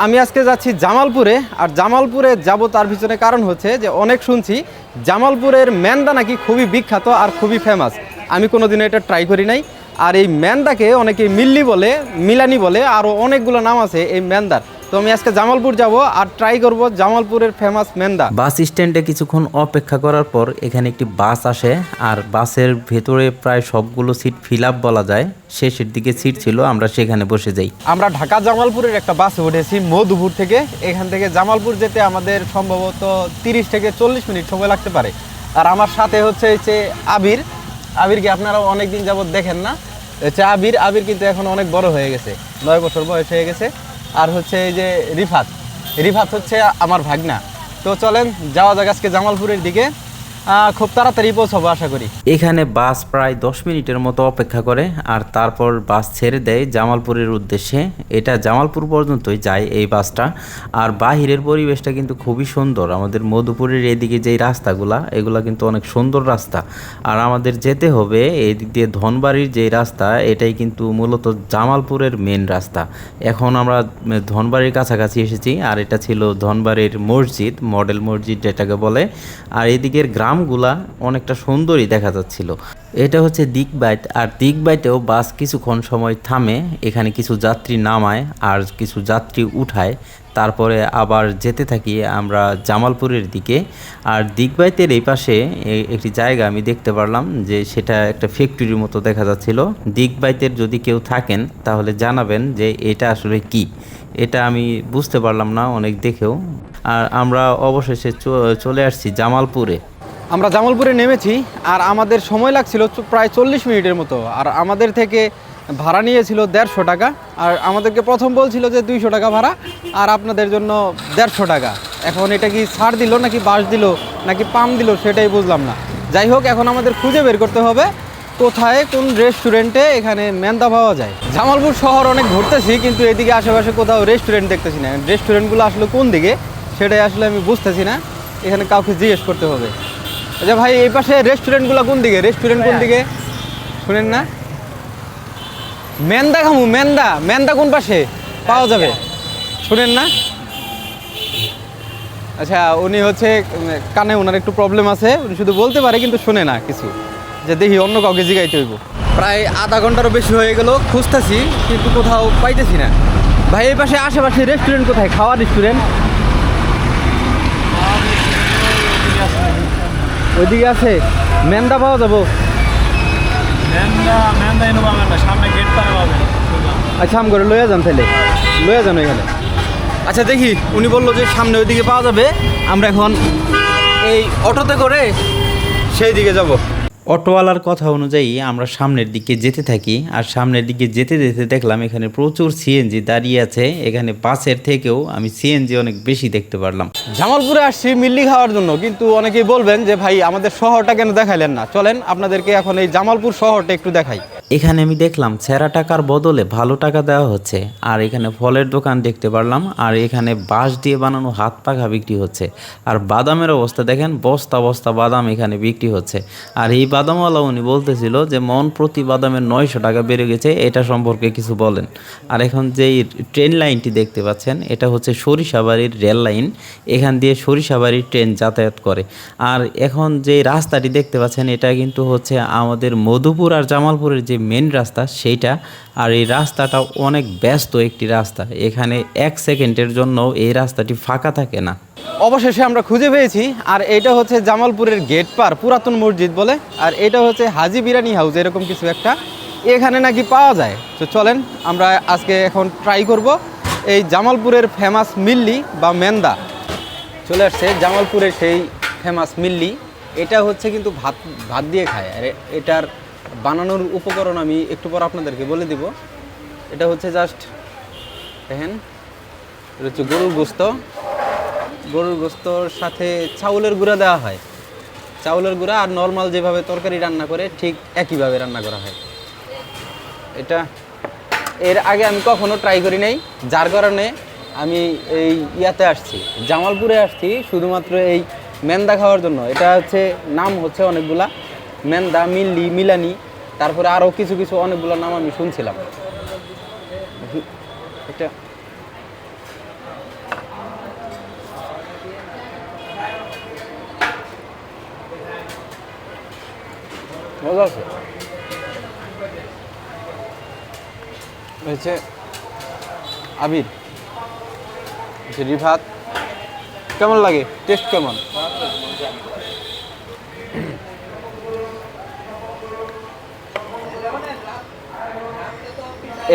আমি আজকে যাচ্ছি জামালপুরে, আর জামালপুরে যাব তার পিছনে কারণ হচ্ছে যে অনেক শুনছি জামালপুরের ম্যান্দা নাকি খুবই বিখ্যাত আর খুবই ফেমাস আমি কোনোদিনও এটা ট্রাই করি নাই। আর এই ম্যান্দাকে অনেকে মিল্লি বলে, মিলানি বলে আরও অনেকগুলো নাম আছে এই ম্যান্দার। তো আমি আজকে জামালপুর যাব আর ট্রাই করব জামালপুরের ফেমাস ম্যান্দা বাস স্ট্যান্ডে কিছুক্ষণ অপেক্ষা করার পর এখানে একটি বাস আসে আর বাসের ভেতরে প্রায় সবগুলো সিট ফিল আপ বলা যায়। শেষের দিকে সিট ছিল আমরা সেখানে বসে যাই। আমরা ঢাকা জামালপুরের একটা বাসে উঠেছি মধুপুর থেকে। এখান থেকে জামালপুর যেতে আমাদের সম্ভবত তিরিশ থেকে চল্লিশ মিনিট সময় লাগতে পারে। আর আমার সাথে হচ্ছে হচ্ছে আবির। আবিরকে আপনারা অনেক দিন যাবত দেখেন না। হচ্ছে আবির আবির কিন্তু এখন অনেক বড় হয়ে গেছে। নয় বছর বয়স হয়ে গেছে। আর হচ্ছে এই যে রিফাত। রিফাত হচ্ছে আমার ভাগনা। তো চলেন, যাওয়া যাক আজকে জামালপুরের দিকে। খুব তাড়াতাড়ি পৌঁছাবো, আশা করি। এখানে বাস প্রায় দশ মিনিটের মতো অপেক্ষা করে, আর তারপর বাস ছেড়ে দেয় জামালপুরের উদ্দেশ্যে। এটা জামালপুর পর্যন্তই যায় এই বাসটা। আর বাহিরের পরিবেশটা কিন্তু খুবই সুন্দর। আমাদের মধুপুরের এদিকে যেই রাস্তাগুলা, এগুলা কিন্তু অনেক সুন্দর রাস্তা। আর আমাদের যেতে হবে এই দিক দিয়ে ধনবাড়ির যেই রাস্তা, এটাই কিন্তু মূলত জামালপুরের মেন রাস্তা। এখন আমরা ধনবাড়ির কাছাকাছি এসেছি, আর এটা ছিল ধনবাড়ির মসজিদ, মডেল মসজিদ যেটাকে বলে। আর এদিকের গ্রামগুলা অনেকটা সুন্দরই দেখা যাচ্ছিল। এটা হচ্ছে দিকবাইট আর দিকবাইটেও বাস কিছুক্ষণ সময় থামে, এখানে কিছু যাত্রী নামায় আর কিছু যাত্রী উঠায়। তারপরে আবার যেতে থাকি আমরা জামালপুরের দিকে। আর দিকবাইতের এই পাশে একটি জায়গা আমি দেখতে পারলাম যে সেটা একটা ফ্যাক্টরির মতো দেখা যাচ্ছিল। দিকবাইতের যদি কেউ থাকেন তাহলে জানাবেন যে এটা আসলে কি। এটা আমি বুঝতে পারলাম না অনেক দেখেও। আর আমরা অবশেষে চলে আসছি জামালপুরে। আমরা জামালপুরে নেমেছি আর আমাদের সময় লাগছিল প্রায় চল্লিশ মিনিটের মতো। আর আমাদের থেকে ভাড়া নিয়েছিল দেড়শো টাকা। আর আমাদেরকে প্রথম বলছিল যে দুইশো টাকা ভাড়া, আর আপনাদের জন্য দেড়শো টাকা। এখন এটা কি ছাড় দিল নাকি বাস দিল, নাকি পাম দিল সেটাই বুঝলাম না। যাই হোক, এখন আমাদের খুঁজে বের করতে হবে কোথায় কোন রেস্টুরেন্টে এখানে মেন্দা পাওয়া যায়। জামালপুর শহর অনেক ঘুরতেছি, কিন্তু এদিকে আশেপাশে কোথাও রেস্টুরেন্ট দেখতেছি না। রেস্টুরেন্টগুলো আসলে কোন দিকে, সেটাই আসলে আমি বুঝতেছি না। এখানে কাউকে জিজ্ঞেস করতে হবে। আচ্ছা ভাই, এই পাশে রেস্টুরেন্টগুলো কোন দিকে? রেস্টুরেন্ট কোন দিকে? শুনেন না? মেন্দা খামু, মেন্দা। মেন্দা কোন পাশে? পাওয়া যাবে। শুনেন না? আচ্ছা উনি হচ্ছে কানে ওনার একটু প্রবলেম আছে। উনি শুধু বলতে পারে, কিন্তু শোনে না কিছু। যে দেখি অন্য কাউকে জিগাইতে হইব। প্রায় আধা ঘন্টারও বেশি হয়ে গেল, খুঁজতেছি, কিন্তু কোথাও পাইতেছি না। ভাই, এই পাশে আশেপাশে রেস্টুরেন্ট কোথায়? খাওয়ার রেস্টুরেন্ট ওইদিকে আছে মেন্দা পাওয়া যাব। আচ্ছা আম করে লইয়া যান তাহলে লইয়া যান এখানে আচ্ছা দেখি উনি বলল যে সামনে ওইদিকে পাওয়া যাবে আমরা এখন এই অটোতে করে সেই দিকে যাব। অটোওয়ালার কথা অনুযায়ী আমরা সামনের দিকে যেতে থাকি, আর সামনের দিকে যেতে যেতে দেখলাম এখানে প্রচুর সিএনজি দাঁড়িয়ে আছে, এখানে বাসের থেকেও আমি সিএনজি অনেক বেশি দেখতে পারলাম। জামালপুরে আসছি মিল্লি খাওয়ার জন্য, কিন্তু অনেকেই বলবেন যে ভাই আমাদের শহরটা কেন দেখাইলেন না? চলেন আপনাদেরকে এখন এই জামালপুর শহরটা একটু দেখাই। এখানে আমি দেখলাম সেরা টাকার বদলে ভালো টাকা দেওয়া হচ্ছে। আর এখানে ফলের দোকান দেখতে পারলাম, আর এখানে বাঁশ দিয়ে বানানো হাত পাখা বিক্রি হচ্ছে। আর বাদামের অবস্থা দেখেন, বস্তা বস্তা বাদাম এখানে বিক্রি হচ্ছে। আর এই বাদামওয়ালা উনি বলতেছিল যে, মন প্রতি বাদামের নয়শো টাকা বেড়ে গেছে, এটা সম্পর্কে কিছু বলেন। আর এখন যেই ট্রেন লাইনটি দেখতে পাচ্ছেন, এটা হচ্ছে সরিষাবাড়ির রেল লাইন। এখান দিয়ে সরিষাবাড়ির ট্রেন যাতায়াত করে। আর এখন যে রাস্তাটি দেখতে পাচ্ছেন, এটা কিন্তু হচ্ছে আমাদের মধুপুর আর জামালপুরের যে মেন রাস্তা সেইটা, আর এই রাস্তাটা অনেক ব্যস্ত একটি রাস্তা। এখানে এক সেকেন্ডের জন্য এই রাস্তাটি ফাঁকা থাকে না। অবশেষে আমরা খুঁজে পেয়েছি, আর এটা হচ্ছে জামালপুরের গেট পার, পুরাতন মসজিদ বলে, আর এটা হচ্ছে হাজি বিরানি হাউস এরকম কিছু একটা। এখানে নাকি পাওয়া যায়। তো চলেন, আমরা আজকে এখন ট্রাই করব এই জামালপুরের ফেমাস মিল্লি বা মেন্দা। চলে আসছে জামালপুরের সেই ফেমাস মিল্লি। এটা হচ্ছে কিন্তু ভাত ভাত দিয়ে খায়। আর, এটার বানানোর উপকরণ আমি একটু পর আপনাদেরকে বলে দিব। এটা হচ্ছে জাস্ট, দেখেন, এটা হচ্ছে গরুর গোস্ত। গরুর গোস্তর সাথে চাউলের গুঁড়া দেওয়া হয়। চাউলের গুঁড়া আর নর্মাল যেভাবে তরকারি রান্না করে, ঠিক একইভাবে রান্না করা হয়। এটা এর আগে আমি কখনো ট্রাই করি নাই। যার কারণে আমি এই ইয়াতে আসছি। জামালপুরে আসছি শুধুমাত্র এই মেন্দা খাওয়ার জন্য। এটা হচ্ছে, নাম হচ্ছে অনেকগুলা। মেন্দা, মিল্লি, মিলানি, তারপরে আরও কিছু কিছু অনেকগুলো নাম আমি শুনছিলাম। হয়েছে আবির রিফাত। কেমন লাগে? টেস্ট কেমন?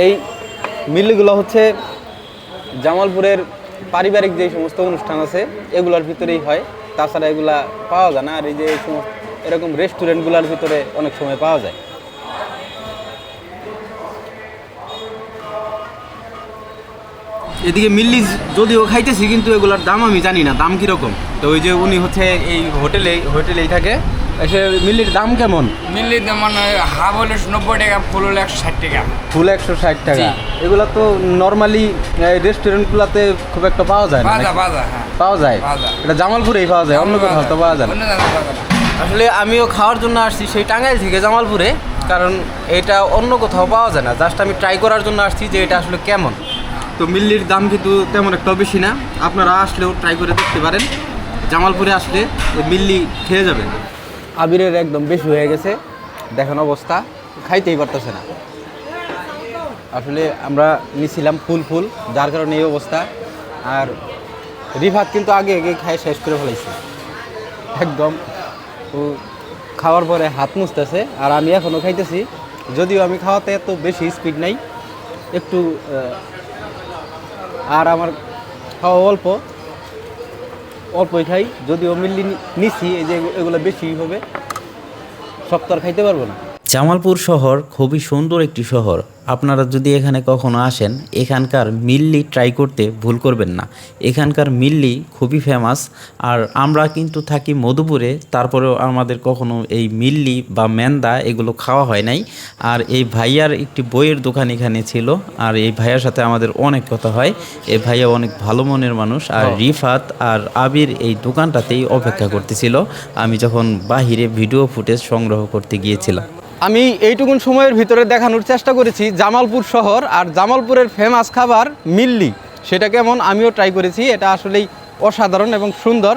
এই মিলগুলো হচ্ছে জামালপুরের পারিবারিক যে সমস্ত অনুষ্ঠান আছে, এগুলোর ভিতরেই হয়। তাছাড়া এগুলা পাওয়া যায় না, আর এই যে সমস্ত এরকম রেস্টুরেন্টগুলোর ভিতরে অনেক সময় পাওয়া যায়। এদিকে মিল্লি যদিও খাইতেছি, কিন্তু এগুলোর দাম আমি জানি না, দাম কীরকম? তো ওই যে উনি হচ্ছে এই হোটেলে হোটেলেই থাকে। এসে মিল্লির দাম কেমন? মিললি মানে হাফ হলে নব্বই টাকা ফুল হলে একশো ষাট টাকা। ফুল একশো ষাট টাকা। এগুলো তো নর্মালি রেস্টুরেন্টগুলোতে খুব একটা পাওয়া যায় না হ্যাঁ। পাওয়া যায়? এটা জামালপুরেই পাওয়া যায় অন্য কোথাও তো পাওয়া যায়। আসলে আমিও খাওয়ার জন্য আসছি সেই টাঙ্গাইল থেকে জামালপুরে কারণ এটা অন্য কোথাও পাওয়া যায় না। জাস্ট আমি ট্রাই করার জন্য আসছি যে এটা আসলে কেমন। তো মিল্লির দাম কিন্তু তেমন একটা বেশি না। আপনারা আসলেও ট্রাই করে দেখতে পারেন। জামালপুরে আসলে মিল্লি খেয়ে যাবেন। আবিরের একদম বেশি হয়ে গেছে। দেখেন অবস্থা, খাইতেই পারতেছে না। আসলে আমরা নিছিলাম ফুল ফুল, যার কারণে এই অবস্থা। আর রিফাত কিন্তু আগে আগে খাই শেষ করে ফেলাইছে। একদম, ও খাওয়ার পরে হাত মুছতেছে, আর আমি এখনও খাইতেছি। যদিও আমি খাওয়াতে এত বেশি স্পিড নাই, একটু আর আমার খাওয়া অল্প। অল্পই খাই যদিও মিল্লি নিছি, এই যে এগুলো বেশি হবে, সব তো খাইতে পারব না। জামালপুর শহর খুবই সুন্দর একটি শহর। আপনারা যদি এখানে কখনো আসেন এখানকার মিল্লি ট্রাই করতে ভুল করবেন না। এখানকার মিল্লি খুবই ফেমাস আর আমরা কিন্তু থাকি মধুপুরে তারপরেও আমাদের কখনো এই মিল্লি বা মেন্দা এগুলো খাওয়া হয় নাই। আর এই ভাইয়ার একটি বইয়ের দোকান এখানে ছিল আর এই ভাইয়ার সাথে আমাদের অনেক কথা হয়। এই ভাইয়া অনেক ভালো মনের মানুষ আর রিফাত আর আবির এই দোকানটাতেই অপেক্ষা করতেছিল। আমি যখন বাহিরে ভিডিও ফুটেজ সংগ্রহ করতে গিয়েছিলাম। আমি এইটুকুন সময়ের ভিতরে দেখানোর চেষ্টা করেছি জামালপুর শহর আর জামালপুরের ফেমাস খাবার মিল্লি। সেটা কেমন? আমিও ট্রাই করেছি। এটা আসলেই অসাধারণ এবং সুন্দর।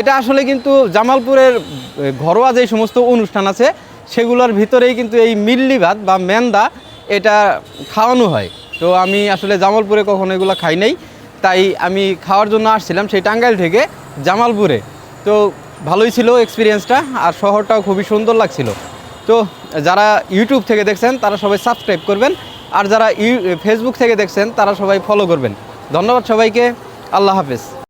এটা আসলে কিন্তু জামালপুরের ঘরোয়া যে সমস্ত অনুষ্ঠান আছে, সেগুলোর ভিতরেই কিন্তু এই মিল্লি ভাত বা মেন্দা এটা খাওয়ানো হয়। তো আমি আসলে জামালপুরে কখনো এগুলো খাই নাই। তাই আমি খাওয়ার জন্য আসছিলাম সেই টাঙ্গাইল থেকে জামালপুরে। তো ভালোই ছিল এক্সপিরিয়েন্সটা আর শহরটাও খুবই সুন্দর লাগছিল। তো যারা ইউটিউব থেকে দেখছেন, তারা সবাই সাবস্ক্রাইব করবেন। আর যারা ফেসবুক থেকে দেখছেন, তারা সবাই ফলো করবেন। ধন্যবাদ সবাইকে। আল্লাহ হাফেজ।